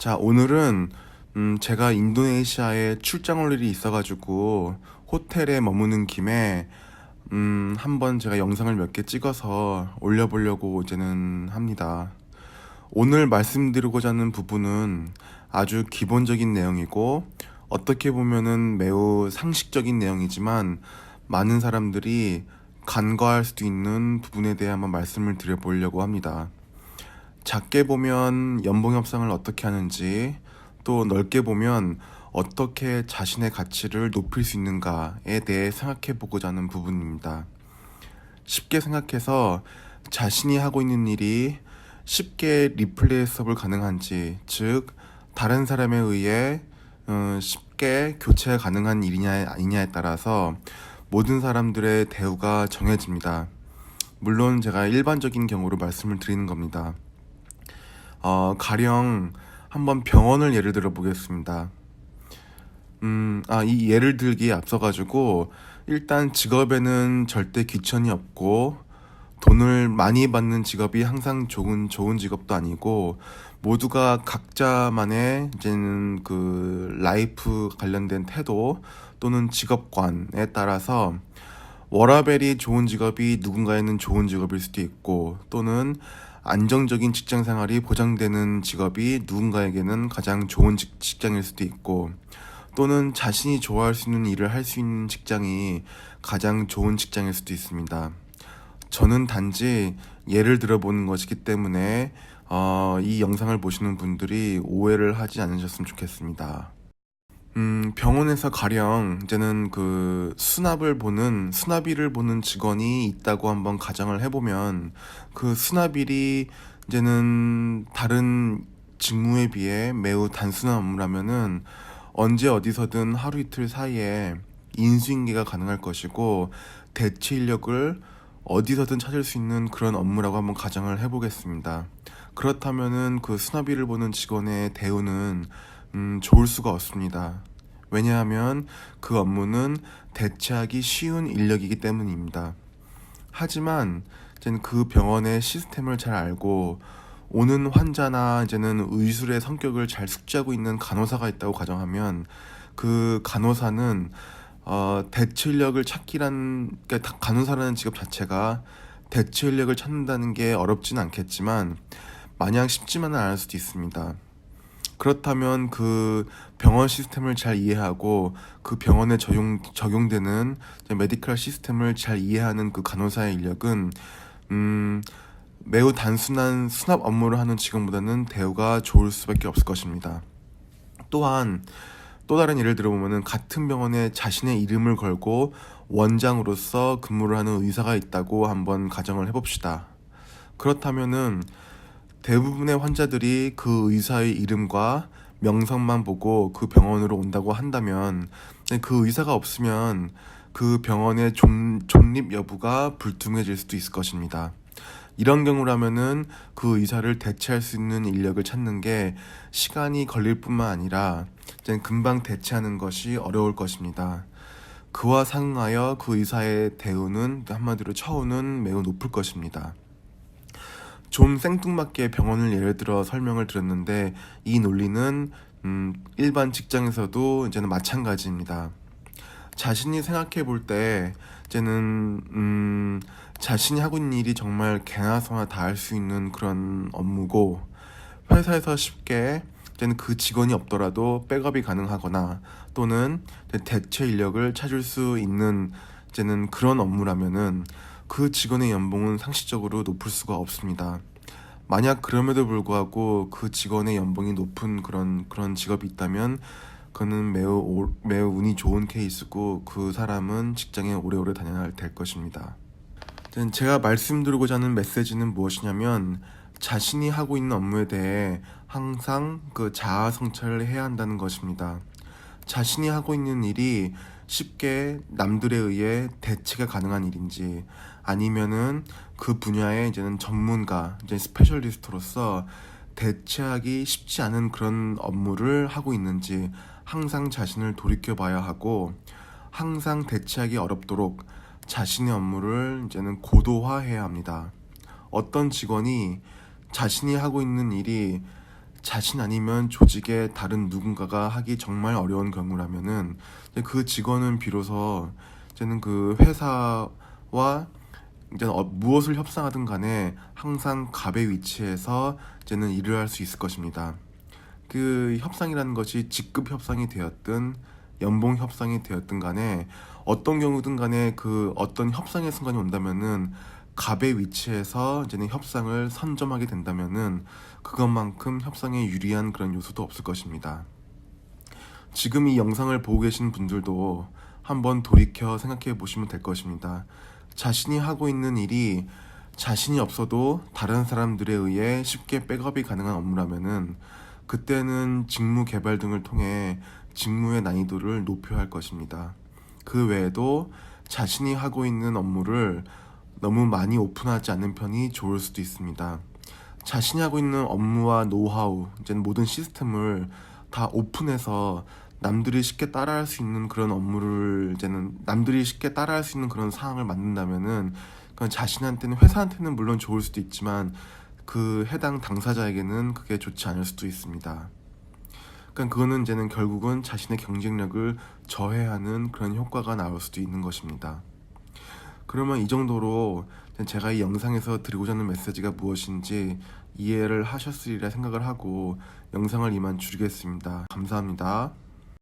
자, 오늘은 음, 제가 인도네시아에 출장 올 일이 있어가지고 호텔에 머무는 김에 음, 한번 제가 영상을 몇 개 찍어서 올려보려고 이제는 합니다. 오늘 말씀드리고자 하는 부분은 아주 기본적인 내용이고 어떻게 보면은 매우 상식적인 내용이지만 많은 사람들이 간과할 수도 있는 부분에 대해 한번 말씀을 드려보려고 합니다. 작게 보면 연봉 협상을 어떻게 하는지 또 넓게 보면 어떻게 자신의 가치를 높일 수 있는가에 대해 생각해 보고자 하는 부분입니다. 쉽게 생각해서 자신이 하고 있는 일이 쉽게 리플레이서블 가능한지, 즉 다른 사람에 의해 어, 쉽게 교체 가능한 일이냐 아니냐에 따라서 모든 사람들의 대우가 정해집니다. 물론 제가 일반적인 경우로 말씀을 드리는 겁니다. 어, 가령 한번 병원을 예를 들어 보겠습니다. 음, 아, 이 예를 들기에 앞서가지고 일단 직업에는 절대 귀천이 없고 돈을 많이 받는 직업이 항상 좋은 좋은 직업도 아니고 모두가 각자만의 이제는 그 라이프 관련된 태도 또는 직업관에 따라서 워라벨이 좋은 직업이 누군가에는 좋은 직업일 수도 있고 또는 안정적인 직장 생활이 보장되는 직업이 누군가에게는 가장 좋은 직, 직장일 수도 있고 또는 자신이 좋아할 수 있는 일을 할 수 있는 직장이 가장 좋은 직장일 수도 있습니다. 저는 단지 예를 들어보는 것이기 때문에 어, 이 영상을 보시는 분들이 오해를 하지 않으셨으면 좋겠습니다. 음, 병원에서 가령 이제는 그 수납을 보는 수납일을 보는 직원이 있다고 한번 가정을 해보면 그 수납일이 이제는 다른 직무에 비해 매우 단순한 업무라면은 언제 어디서든 하루 이틀 사이에 인수인계가 가능할 것이고 대체 인력을 어디서든 찾을 수 있는 그런 업무라고 한번 가정을 해보겠습니다. 그렇다면은 그 수납일을 보는 직원의 대우는 음, 좋을 수가 없습니다. 왜냐하면 그 업무는 대체하기 쉬운 인력이기 때문입니다. 하지만 이제는 그 병원의 시스템을 잘 알고 오는 환자나 이제는 의술의 성격을 잘 숙지하고 있는 간호사가 있다고 가정하면 그 간호사는 어, 대체 인력을 찾기란 그러니까 간호사라는 직업 자체가 대체 인력을 찾는다는 게 어렵진 않겠지만 마냥 쉽지만은 않을 수도 있습니다. 그렇다면 그 병원 시스템을 잘 이해하고 그 병원에 적용, 적용되는 메디컬 시스템을 잘 이해하는 그 간호사의 인력은 음, 매우 단순한 수납 업무를 하는 직원보다는 대우가 좋을 수밖에 없을 것입니다. 또한 또 다른 예를 들어보면 같은 병원에 자신의 이름을 걸고 원장으로서 근무를 하는 의사가 있다고 한번 가정을 해봅시다. 그렇다면은 대부분의 환자들이 그 의사의 이름과 명성만 보고 그 병원으로 온다고 한다면 그 의사가 없으면 그 병원의 존, 존립 여부가 불투명해질 수도 있을 것입니다. 이런 경우라면은 그 의사를 대체할 수 있는 인력을 찾는 게 시간이 걸릴 뿐만 아니라 금방 대체하는 것이 어려울 것입니다. 그와 상응하여 그 의사의 대우는 한마디로 처우는 매우 높을 것입니다. 좀 생뚱맞게 병원을 예를 들어 설명을 드렸는데 이 논리는 음, 일반 직장에서도 이제는 마찬가지입니다. 자신이 생각해 볼 때 이제는 음, 자신이 하고 있는 일이 정말 개나 소나 다 할 수 있는 그런 업무고 회사에서 쉽게 이제는 그 직원이 없더라도 백업이 가능하거나 또는 대체 인력을 찾을 수 있는 이제는 그런 업무라면은 그 직원의 연봉은 상식적으로 높을 수가 없습니다. 만약 그럼에도 불구하고 그 직원의 연봉이 높은 그런 그런 직업이 있다면 그는 매우 오, 매우 운이 좋은 케이스고 그 사람은 직장에 오래오래 다녀야 될 것입니다. 제가 말씀드리고자 하는 메시지는 무엇이냐면 자신이 하고 있는 업무에 대해 항상 그 자아 성찰을 해야 한다는 것입니다. 자신이 하고 있는 일이 쉽게 남들에 의해 대체가 가능한 일인지 아니면은 그 분야의 이제는 전문가, 이제 스페셜리스트로서 대체하기 쉽지 않은 그런 업무를 하고 있는지 항상 자신을 돌이켜 봐야 하고 항상 대체하기 어렵도록 자신의 업무를 이제는 고도화해야 합니다. 어떤 직원이 자신이 하고 있는 일이 자신 아니면 조직의 다른 누군가가 하기 정말 어려운 경우라면은 그 직원은 비로소 이제는 그 회사와 이제 어, 무엇을 협상하든 간에 항상 갑의 위치에서 이제는 일을 할 수 있을 것입니다. 그 협상이라는 것이 직급 협상이 되었든 연봉 협상이 되었든 간에 어떤 경우든 간에 그 어떤 협상의 순간이 온다면은 갑의 위치에서 이제는 협상을 선점하게 된다면은 그것만큼 협상에 유리한 그런 요소도 없을 것입니다. 지금 이 영상을 보고 계신 분들도 한번 돌이켜 생각해 보시면 될 것입니다. 자신이 하고 있는 일이 자신이 없어도 다른 사람들에 의해 쉽게 백업이 가능한 업무라면은 그때는 직무 개발 등을 통해 직무의 난이도를 높여야 할 것입니다. 그 외에도 자신이 하고 있는 업무를 너무 많이 오픈하지 않는 편이 좋을 수도 있습니다. 자신이 하고 있는 업무와 노하우, 이제 모든 시스템을 다 오픈해서 남들이 쉽게 따라할 수 있는 그런 업무를 이제는 남들이 쉽게 따라할 수 있는 그런 상황을 만든다면은 그건 자신한테는 회사한테는 물론 좋을 수도 있지만 그 해당 당사자에게는 그게 좋지 않을 수도 있습니다. 그러니까 그거는 이제는 결국은 자신의 경쟁력을 저해하는 그런 효과가 나올 수도 있는 것입니다. 그러면 이 정도로 제가 이 영상에서 드리고자 하는 메시지가 무엇인지 이해를 하셨으리라 생각을 하고 영상을 이만 줄이겠습니다. 감사합니다.